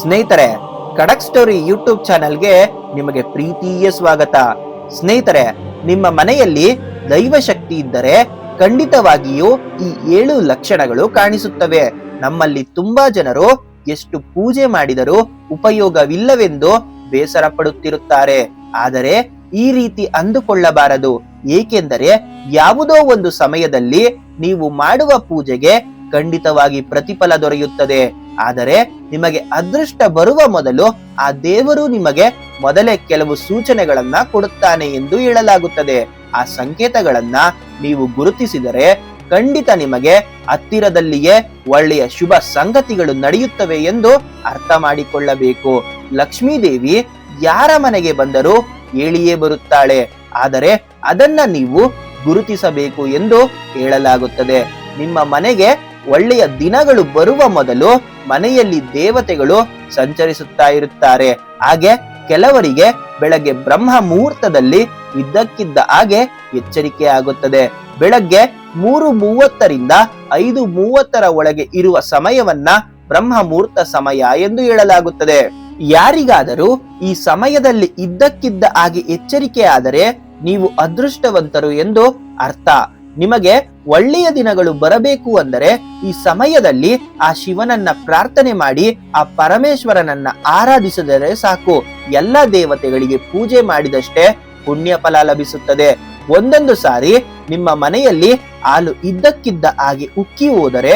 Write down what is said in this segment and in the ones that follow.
ಸ್ನೇಹಿತರೆ ಖಡಕ್ story YouTube ಚಾನೆಲ್ಗೆ ನಿಮಗೆ ಪ್ರೀತಿಯ ಸ್ವಾಗತ. ಸ್ನೇಹಿತರೆ, ನಿಮ್ಮ ಮನೆಯಲ್ಲಿ ದೈವ ಶಕ್ತಿ ಇದ್ದರೆ ಖಂಡಿತವಾಗಿಯೂ ಈ ಏಳು ಲಕ್ಷಣಗಳು ಕಾಣಿಸುತ್ತವೆ. ನಮ್ಮಲ್ಲಿ ತುಂಬಾ ಜನರು ಎಷ್ಟು ಪೂಜೆ ಮಾಡಿದರೂ ಉಪಯೋಗವಿಲ್ಲವೆಂದು ಬೇಸರ ಪಡುತ್ತಿರುತ್ತಾರೆ. ಆದರೆ ಈ ರೀತಿ ಅಂದುಕೊಳ್ಳಬಾರದು. ಏಕೆಂದರೆ ಯಾವುದೋ ಒಂದು ಸಮಯದಲ್ಲಿ ನೀವು ಮಾಡುವ ಪೂಜೆಗೆ ಖಂಡಿತವಾಗಿ ಪ್ರತಿಫಲ ದೊರೆಯುತ್ತದೆ. ಆದರೆ ನಿಮಗೆ ಅದೃಷ್ಟ ಬರುವ ಮೊದಲು ಆ ದೇವರು ನಿಮಗೆ ಮೊದಲೇ ಕೆಲವು ಸೂಚನೆಗಳನ್ನ ಕೊಡುತ್ತಾನೆ ಎಂದು ಹೇಳಲಾಗುತ್ತದೆ. ಆ ಸಂಕೇತಗಳನ್ನ ನೀವು ಗುರುತಿಸಿದರೆ ಖಂಡಿತ ನಿಮಗೆ ಹತ್ತಿರದಲ್ಲಿಯೇ ಒಳ್ಳೆಯ ಶುಭ ಸಂಗತಿಗಳು ನಡೆಯುತ್ತವೆ ಎಂದು ಅರ್ಥ ಮಾಡಿಕೊಳ್ಳಬೇಕು. ಲಕ್ಷ್ಮೀದೇವಿ ಯಾರ ಮನೆಗೆ ಬಂದರೂ ಹೇಳಿಯೇ ಬರುತ್ತಾಳೆ. ಆದರೆ ಅದನ್ನ ನೀವು ಗುರುತಿಸಬೇಕು ಎಂದು ಹೇಳಲಾಗುತ್ತದೆ. ನಿಮ್ಮ ಮನೆಗೆ ಒಳ್ಳೆಯ ದಿನಗಳು ಬರುವ ಮೊದಲು ಮನೆಯಲ್ಲಿ ದೇವತೆಗಳು ಸಂಚರಿಸುತ್ತಾ ಇರುತ್ತಾರೆ. ಹಾಗೆ ಕೆಲವರಿಗೆ ಬೆಳಗ್ಗೆ ಬ್ರಹ್ಮ ಮುಹೂರ್ತದಲ್ಲಿ ಇದ್ದಕ್ಕಿದ್ದ ಹಾಗೆ ಎಚ್ಚರಿಕೆ ಆಗುತ್ತದೆ. ಬೆಳಗ್ಗೆ ಮೂರು ಮೂವತ್ತರಿಂದ ಐದು ಮೂವತ್ತರ ಒಳಗೆ ಇರುವ ಸಮಯವನ್ನ ಬ್ರಹ್ಮ ಮುಹೂರ್ತ ಸಮಯ ಎಂದು ಹೇಳಲಾಗುತ್ತದೆ. ಯಾರಿಗಾದರೂ ಈ ಸಮಯದಲ್ಲಿ ಇದ್ದಕ್ಕಿದ್ದ ಹಾಗೆ ಎಚ್ಚರಿಕೆ ಆದರೆ ನೀವು ಅದೃಷ್ಟವಂತರು ಎಂದು ಅರ್ಥ. ನಿಮಗೆ ಒಳ್ಳೆಯ ದಿನಗಳು ಬರಬೇಕು ಅಂದರೆ ಈ ಸಮಯದಲ್ಲಿ ಆ ಶಿವನನ್ನ ಪ್ರಾರ್ಥನೆ ಮಾಡಿ, ಆ ಪರಮೇಶ್ವರನನ್ನ ಆರಾಧಿಸಿದರೆ ಸಾಕು. ಎಲ್ಲ ದೇವತೆಗಳಿಗೆ ಪೂಜೆ ಮಾಡಿದಷ್ಟೇ ಪುಣ್ಯ ಫಲ ಲಭಿಸುತ್ತದೆ. ಒಂದೊಂದು ಸಾರಿ ನಿಮ್ಮ ಮನೆಯಲ್ಲಿ ಹಾಲು ಇದ್ದಕ್ಕಿದ್ದ ಹಾಗೆ ಉಕ್ಕಿ ಹೋದರೆ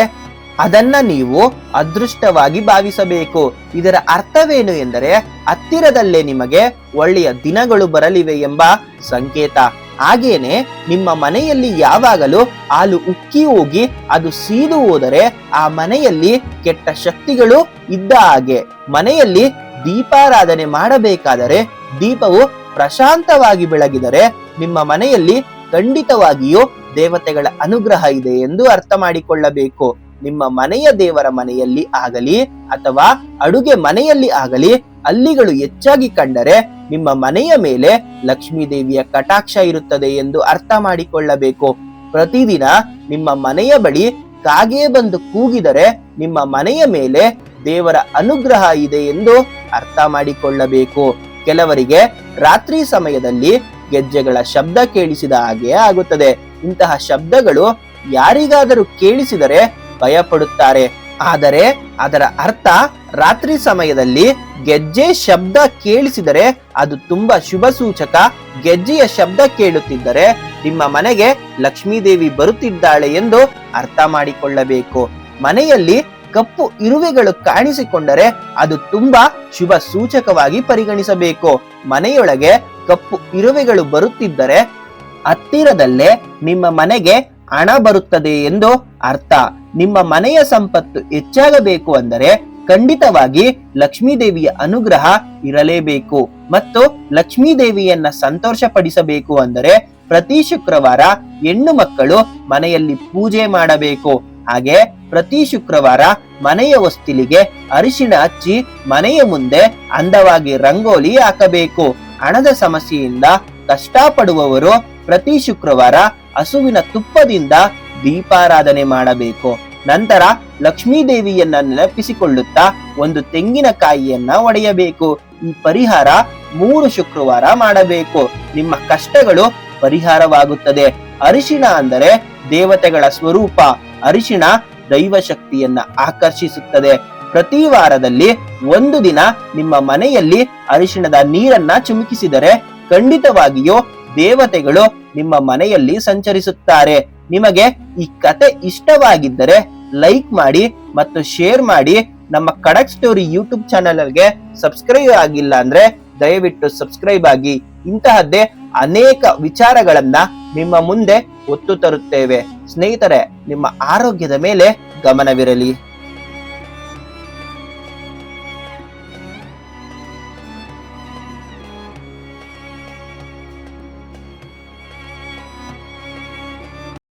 ಅದನ್ನ ನೀವು ಅದೃಷ್ಟವಾಗಿ ಭಾವಿಸಬೇಕು. ಇದರ ಅರ್ಥವೇನು ಎಂದರೆ ಹತ್ತಿರದಲ್ಲೇ ನಿಮಗೆ ಒಳ್ಳೆಯ ದಿನಗಳು ಬರಲಿವೆ ಎಂಬ ಸಂಕೇತ. ಹಾಗೇನೆ ನಿಮ್ಮ ಮನೆಯಲ್ಲಿ ಯಾವಾಗಲೂ ಹಾಲು ಉಕ್ಕಿ ಹೋಗಿ ಅದು ಸೀದು ಹೋದರೆ ಆ ಮನೆಯಲ್ಲಿ ಕೆಟ್ಟ ಶಕ್ತಿಗಳು ಇದ್ದ ಹಾಗೆ. ಮನೆಯಲ್ಲಿ ದೀಪಾರಾಧನೆ ಮಾಡಬೇಕಾದರೆ ದೀಪವು ಪ್ರಶಾಂತವಾಗಿ ಬೆಳಗಿದರೆ ನಿಮ್ಮ ಮನೆಯಲ್ಲಿ ಖಂಡಿತವಾಗಿಯೂ ದೇವತೆಗಳ ಅನುಗ್ರಹ ಇದೆ ಎಂದು ಅರ್ಥ ಮಾಡಿಕೊಳ್ಳಬೇಕು. ನಿಮ್ಮ ಮನೆಯ ದೇವರ ಮನೆಯಲ್ಲಿ ಆಗಲಿ ಅಥವಾ ಅಡುಗೆ ಮನೆಯಲ್ಲಿ ಆಗಲಿ ಅಲ್ಲಿಗಳು ಹೆಚ್ಚಾಗಿ ಕಂಡರೆ ನಿಮ್ಮ ಮನೆಯ ಮೇಲೆ ಲಕ್ಷ್ಮೀ ದೇವಿಯ ಕಟಾಕ್ಷ ಇರುತ್ತದೆ ಎಂದು ಅರ್ಥ ಮಾಡಿಕೊಳ್ಳಬೇಕು. ಪ್ರತಿದಿನ ನಿಮ್ಮ ಮನೆಯ ಬಳಿ ಕಾಗೆ ಬಂದು ಕೂಗಿದರೆ ನಿಮ್ಮ ಮನೆಯ ಮೇಲೆ ದೇವರ ಅನುಗ್ರಹ ಇದೆ ಎಂದು ಅರ್ಥ ಮಾಡಿಕೊಳ್ಳಬೇಕು. ಕೆಲವರಿಗೆ ರಾತ್ರಿ ಸಮಯದಲ್ಲಿ ಗೆಜ್ಜೆಗಳ ಶಬ್ದ ಕೇಳಿಸಿದ ಹಾಗೆ ಆಗುತ್ತದೆ. ಇಂತಹ ಶಬ್ದಗಳು ಯಾರಿಗಾದರೂ ಕೇಳಿಸಿದರೆ ಭಯಪಡುತ್ತಾರೆ. ಆದರೆ ಅದರ ಅರ್ಥ ರಾತ್ರಿ ಸಮಯದಲ್ಲಿ ಗೆಜ್ಜೆ ಶಬ್ದ ಕೇಳಿಸಿದರೆ ಅದು ತುಂಬಾ ಶುಭ ಸೂಚಕ. ಗೆಜ್ಜೆಯ ಶಬ್ದ ಕೇಳುತ್ತಿದ್ದರೆ ನಿಮ್ಮ ಮನೆಗೆ ಲಕ್ಷ್ಮೀದೇವಿ ಬರುತ್ತಿದ್ದಾಳೆ ಎಂದು ಅರ್ಥ ಮಾಡಿಕೊಳ್ಳಬೇಕು. ಮನೆಯಲ್ಲಿ ಕಪ್ಪು ಇರುವೆಗಳು ಕಾಣಿಸಿಕೊಂಡರೆ ಅದು ತುಂಬಾ ಶುಭ ಸೂಚಕವಾಗಿ ಪರಿಗಣಿಸಬೇಕು. ಮನೆಯೊಳಗೆ ಕಪ್ಪು ಇರುವೆಗಳು ಬರುತ್ತಿದ್ದರೆ ಹತ್ತಿರದಲ್ಲೇ ನಿಮ್ಮ ಮನೆಗೆ ಹಣ ಬರುತ್ತದೆ ಎಂದು ಅರ್ಥ. ನಿಮ್ಮ ಮನೆಯ ಸಂಪತ್ತು ಹೆಚ್ಚಾಗಬೇಕು ಅಂದರೆ ಖಂಡಿತವಾಗಿ ಲಕ್ಷ್ಮೀದೇವಿಯ ಅನುಗ್ರಹ ಇರಲೇಬೇಕು ಮತ್ತು ಲಕ್ಷ್ಮೀದೇವಿಯನ್ನ ಸಂತೋಷ ಸಂತೋಷಪಡಿಸಬೇಕು ಅಂದರೆ ಪ್ರತಿ ಶುಕ್ರವಾರ ಹೆಣ್ಣು ಮಕ್ಕಳು ಮನೆಯಲ್ಲಿ ಪೂಜೆ ಮಾಡಬೇಕು. ಹಾಗೆ ಪ್ರತಿ ಶುಕ್ರವಾರ ಮನೆಯ ಹೊಸ್ತಿಲಿಗೆ ಅರಿಶಿಣ ಹಚ್ಚಿ ಮನೆಯ ಮುಂದೆ ಅಂದವಾಗಿ ರಂಗೋಲಿ ಹಾಕಬೇಕು. ಹಣದ ಸಮಸ್ಯೆಯಿಂದ ಕಷ್ಟಪಡುವವರು ಪ್ರತಿ ಶುಕ್ರವಾರ ಹಸುವಿನ ತುಪ್ಪದಿಂದ ದೀಪಾರಾಧನೆ ಮಾಡಬೇಕು. ನಂತರ ಲಕ್ಷ್ಮೀ ದೇವಿಯನ್ನ ನೆನಪಿಸಿಕೊಳ್ಳುತ್ತಾ ಒಂದು ತೆಂಗಿನಕಾಯಿಯನ್ನ ಒಡೆಯಬೇಕು. ಈ ಪರಿಹಾರ ಮೂರು ಶುಕ್ರವಾರ ಮಾಡಬೇಕು. ನಿಮ್ಮ ಕಷ್ಟಗಳು ಪರಿಹಾರವಾಗುತ್ತದೆ. ಅರಿಶಿಣ ಅಂದರೆ ದೇವತೆಗಳ ಸ್ವರೂಪ. ಅರಿಶಿಣ ದೈವ ಶಕ್ತಿಯನ್ನ ಆಕರ್ಷಿಸುತ್ತದೆ. ಪ್ರತಿ ವಾರದಲ್ಲಿ ಒಂದು ದಿನ ನಿಮ್ಮ ಮನೆಯಲ್ಲಿ ಅರಿಶಿಣದ ನೀರನ್ನ ಚುಮುಕಿಸಿದರೆ ಖಂಡಿತವಾಗಿಯೂ ದೇವತೆಗಳು ನಿಮ್ಮ ಮನೆಯಲ್ಲಿ ಸಂಚರಿಸುತ್ತಾರೆ. ನಿಮಗೆ ಈ ಕತೆ ಇಷ್ಟವಾಗಿದ್ದರೆ ಲೈಕ್ ಮಾಡಿ ಮತ್ತು ಶೇರ್ ಮಾಡಿ. ನಮ್ಮ ಕಡಕ್ ಸ್ಟೋರಿ ಯೂಟ್ಯೂಬ್ ಚಾನಲ್ಗೆ ಸಬ್ಸ್ಕ್ರೈಬ್ ಆಗಿಲ್ಲ ಅಂದ್ರೆ ದಯವಿಟ್ಟು ಸಬ್ಸ್ಕ್ರೈಬ್ ಆಗಿ. ಇಂತಹದ್ದೇ ಅನೇಕ ವಿಚಾರಗಳನ್ನ ನಿಮ್ಮ ಮುಂದೆ ಒತ್ತು ತರುತ್ತೇವೆ. ಸ್ನೇಹಿತರೆ, ನಿಮ್ಮ ಆರೋಗ್ಯದ ಮೇಲೆ ಗಮನವಿರಲಿ.